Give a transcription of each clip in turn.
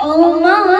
Olmaz.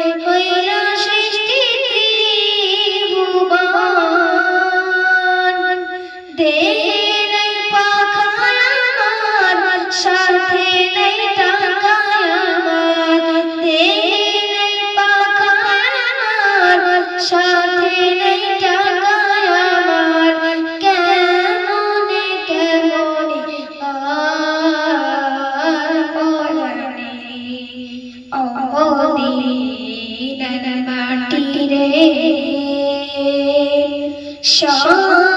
সাথে নেই টাকা আমার। কেমনে কেমনে আর পরানে অবদিন মাটি রে সব